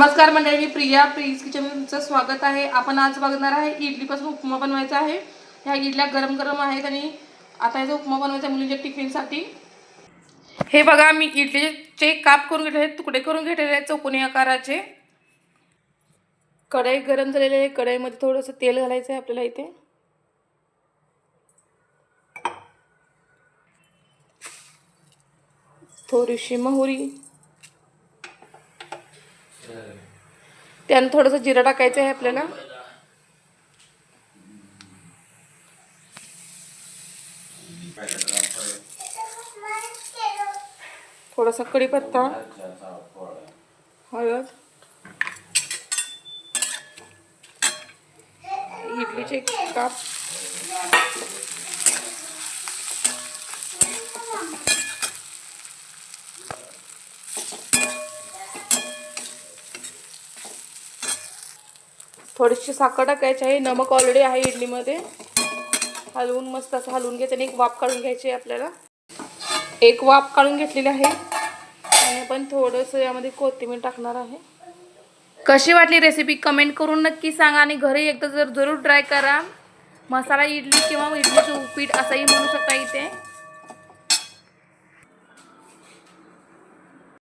नमस्कार मंडळी मी प्रिया. प्रीज किचनमध्ये तुमचं स्वागत आहे. आपण आज बघणार आहे इडलीपासून उपमा बनवायचा आहे. ह्या इडल्या गरम गरम आहेत आणि आता याचा उपमा बनवायचा आहे मुलींच्या टिफिनसाठी. हे बघा मी इडलीचे काप करून घेतले आहेत तुकडे करून घेतलेले आहेत चौकोनी आकाराचे. कढई गरम झालेली आहे. कढईमध्ये थोडंसं तेल घालायचं आहे आपल्याला इथे. थोडीशी मोहरी. त्यानं थोडंसं जिरं टाकायचं आहे आपल्याला. थोडासा कढीपत्ता हळद इडलीचे काप. थोडीशी साखर टाकायची आहे. नमक ऑलरेडी आहे इडलीमध्ये. हलवून मस्त असं हलवून घ्यायचं आणि एक वाफ काढून घ्यायची आहे आपल्याला. एक वाफ काढून घेतलेली आहे. आणि आपण थोडंसं यामध्ये कोथिंबीर टाकणार आहे. कशी वाटली रेसिपी कमेंट करून नक्की सांगा आणि घरी एकदा जर जरूर ट्राय करा. मसाला इडली किंवा इडलीचं उपीट असंही म्हणू शकता इथे.